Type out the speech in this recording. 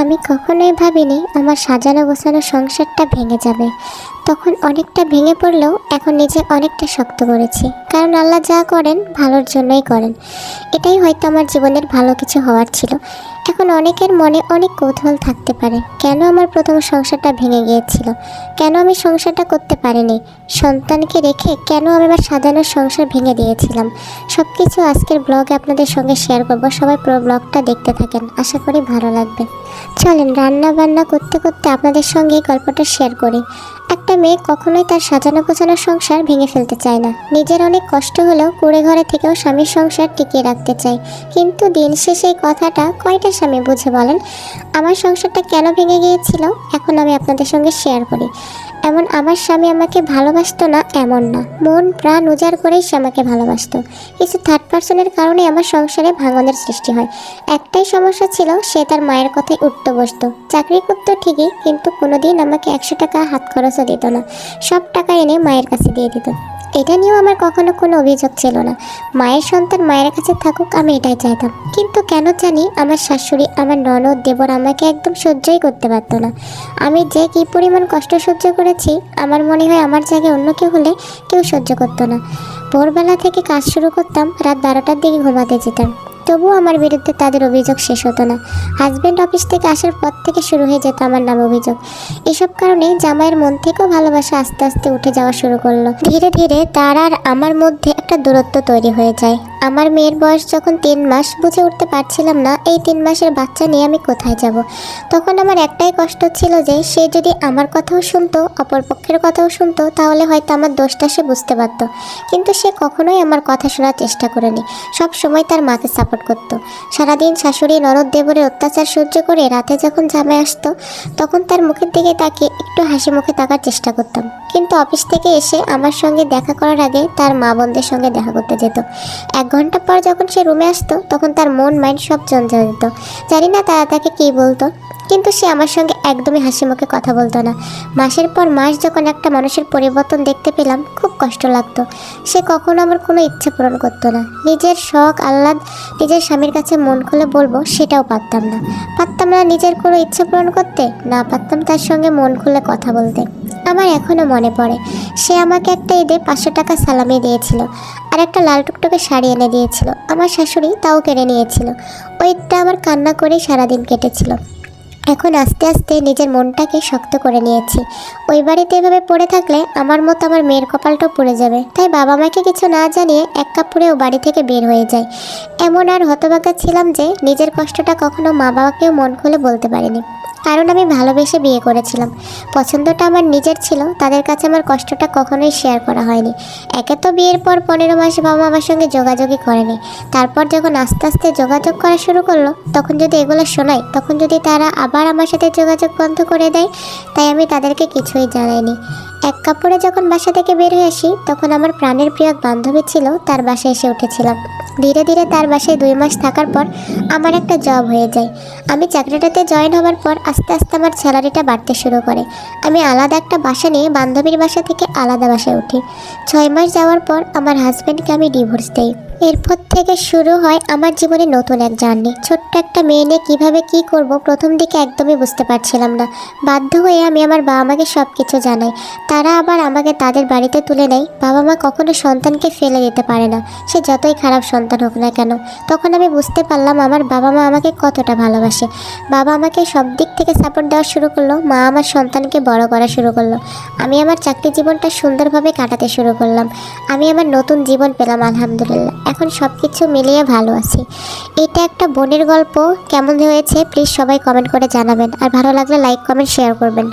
আমি কখনোই ভাবিনি আমার সাজানো গোছানো সংসারটা ভেঙে যাবে। তখন অনেকটা ভেঙে পড়লেও এখন নিজে অনেকটা শক্ত করেছি। কারণ আল্লাহ যা করেন ভালোর জন্যই করেন। এটাই হয়তো আমার জীবনের ভালো কিছু হওয়ার ছিল। এখন অনেকের মনে অনেক কৌতূহল থাকতে পারে। কেন আমার প্রথম সংসারটা ভেঙে গিয়েছিল? কেন আমি সংসারটা করতে পারিনি? সন্তানকে রেখে কেন আমি আমার সাজানো সংসার ভেঙে দিয়েছিলাম? সব কিছু আজকের ব্লগে আপনাদের সঙ্গে শেয়ার করব। সবাই পুরো ব্লগটা দেখতে থাকেন। আশা করি ভালো লাগবে। চলেন, রান্না বান্না করতে করতে আপনাদের সঙ্গে গল্পটা শেয়ার করি। একটা মেয়ে কখনোই তার সাজানো গোছানো সংসার ভেঙে ফেলতে চায় না। নিজের অনেক কষ্ট হলেও কুড়ে ঘরে থেকেও স্বামীর সংসার টিকিয়ে রাখতে চায়। কিন্তু দিন শেষে এই কথাটা কয়টা স্বামী বুঝে বলেন, আমার সংসারটা কেন ভেঙে গিয়েছিল? এখন আমি আপনাদের সঙ্গে শেয়ার করি। এমন আমার স্বামী আমাকে ভালোবাসতো না, এমন না। মন প্রাণ উজাড় করেই সে আমাকে ভালোবাসতো। কিছু থার্ড পার্সনের কারণে আমার সংসারে ভাঙনের সৃষ্টি হয়। একটাই সমস্যা ছিল, সে তার মায়ের কথায় উঠতে বসতো। চাকরি করতো ঠিকই, কিন্তু কোনোদিন আমাকে একশো টাকা হাত খরচও দিত না। সব টাকা এনে মায়ের কাছে দিয়ে দিত। এটা নিয়েও আমার কখনো কোনো অভিযোগ ছিল না। মায়ের সন্তান মায়ের কাছে থাকুক, আমি এটাই চাইতাম। কিন্তু কেন জানি আমার শাশুড়ি, আমার ননদ, দেবর আমাকে একদম সহ্যই করতে পারতো না। আমি যে কী পরিমাণ কষ্ট সহ্য করেছি, আমার মনে হয় আমার জায়গায় অন্য কেউ হলে কেউ সহ্য করতো না। ভোরবেলা থেকে কাজ শুরু করতাম, রাত বারোটার দিকে ঘুমাতে যেতাম। তবুও আমার বিরুদ্ধে তাদের অভিযোগ শেষ হতো না। হাজব্যান্ড অফিস থেকে আসার পর থেকে শুরু হয়ে যেত আমার নাম অভিযোগ। এসব কারণে জামাইয়ের মন থেকেও ভালোবাসা আস্তে আস্তে উঠে যাওয়া শুরু করল। ধীরে ধীরে তার আর আমার মধ্যে একটা দূরত্ব তৈরি হয়ে যায়। আমার মেয়ের বয়স যখন তিন মাস, বুঝে উঠতে পারছিলাম না এই তিন মাসের বাচ্চা নিয়ে আমি কোথায় যাব। তখন আমার একটাই কষ্ট ছিল যে সে যদি আমার কথাও শুনতো, অপর পক্ষের কথাও শুনতো, তাহলে হয়তো আমার দোষটা সে বুঝতে পারতো। কিন্তু সে কখনোই আমার কথা শোনার চেষ্টা করেনি। সব সময় তার মাকে সাপোর্ট করতো। সারাদিন শাশুড়ি নরদ দেবরের অত্যাচার সহ্য করে রাতে যখন জামাই আসতো, তখন তার মুখের দিকে তাকে একটু হাসি মুখে তাকার চেষ্টা করতাম। কিন্তু অফিস থেকে এসে আমার সঙ্গে দেখা করার আগে তার মা বোনদের সঙ্গে দেখা করতে যেত। এক ঘণ্টা পর যখন সে রুমে আসতো, তখন তার মন মাইন্ড সব চঞ্চল দিত জানি না তারা তাকে কী বলতো, কিন্তু সে আমার সঙ্গে একদমই হাসি মুখে কথা বলতো না। মাসের পর মাস যখন একটা মানুষের পরিবর্তন দেখতে পেলাম, খুব কষ্ট লাগতো। সে কখনো আমার কোনো ইচ্ছা পূরণ করতো না। নিজের শখ, আহ্লাদ, নিজের স্বামীর কাছে মন খুলে বলব, সেটাও পারতাম না। পারতাম না নিজের কোনো ইচ্ছা পূরণ করতে, না পারতাম তার সঙ্গে মন খুলে কথা বলতে। আমার এখনও মনে পড়ে। সে আমাকে একটা ঈদে পাঁচশো টাকা সালামি দিয়েছিল আর একটা লাল টুকটুকে শাড়ি এনে দিয়েছিল। আমার শাশুড়ি তাও কেড়ে নিয়েছিল। ওইটা আমার কান্না করেই সারাদিন কেটেছিল। এখন আস্তে আস্তে নিজের মনটাকে শক্ত করে নিয়েছি। ওই বাড়িতে এভাবে পড়ে থাকলে আমার মতো আমার মেয়ের কপালটাও পড়ে যাবে। তাই বাবা মাকে কিছু না জানিয়ে এক কাপ ও বাড়ি থেকে বের হয়ে যায়। এমন আর হতবাকা ছিলাম যে নিজের কষ্টটা কখনো মা বাবাকেও মন খুলে বলতে পারিনি। কারণ আমি ভালোবেসে বিয়ে করেছিলাম। পছন্দটা আমার নিজের ছিল, তাদের কাছে আমার কষ্টটা কখনোই শেয়ার করা হয়নি। একে তো বিয়ের পর পনেরো মাস বাবা আমার সঙ্গে যোগাযোগই করেনি। তারপর যখন আস্তে আস্তে যোগাযোগ করা শুরু করল, তখন যদি এগুলো শোনায়, তখন যদি তারা আবার আমার সাথে যোগাযোগ বন্ধ করে দেয়, তাই আমি তাদেরকে কিছুই জানাইনি। এক কাপড়ে যখন বাসা থেকে বের হয়ে আসি, তখন আমার প্রাণের প্রিয় বান্ধবী ছিল, তার বাসায় এসে উঠেছিলাম। ধীরে ধীরে তার বাসায় দুই মাস থাকার পর আমার একটা জব হয়ে যায়। আমি চাকরিটাতে জয়েন হওয়ার পর আস্তে আস্তে আমার স্যালারিটা বাড়তে শুরু করে। আমি আলাদা একটা বাসা নিয়ে বান্ধবীর বাসা থেকে আলাদা বাসায় উঠি। ছয় মাস যাওয়ার পর আমার হাজব্যান্ডকে আমি ডিভোর্স দেই। এরপর থেকে শুরু হয় আমার জীবনে নতুন এক জার্নি। ছোট্ট একটা মেয়ে নিয়ে কীভাবে কী করব প্রথম দিকে একদমই বুঝতে পারছিলাম না। বাধ্য হয়ে আমি আমার বাবা মাকে সব কিছু জানাই। তারা আবার আমাকে তাদের বাড়িতে তুলে নেয়। বাবা মা কখনো সন্তানকে ফেলে দিতে পারে না। সে যতই খারাপ সন্তান হোক না কেন, তখন আমি বুঝতে পারলাম আমার বাবা মা আমাকে কতটা ভালোবাসে। বাবা আমাকে সব দিক থেকে সাপোর্ট দেওয়া শুরু করল। মা আমার সন্তানকে বড় করা শুরু করল। আমি আমার চাকরি জীবনটা সুন্দরভাবে কাটাতে শুরু করলাম। আমি আমার নতুন জীবন পেলাম, আলহামদুলিল্লাহ। এখন সব কিছু মিলিয়ে ভালো আছি। এটা একটা বোনের গল্প। কেমন হয়েছে? প্লিজ সবাই কমেন্ট করে জানাবেন। আর ভালো লাগলে লাইক কমেন্ট শেয়ার করবেন।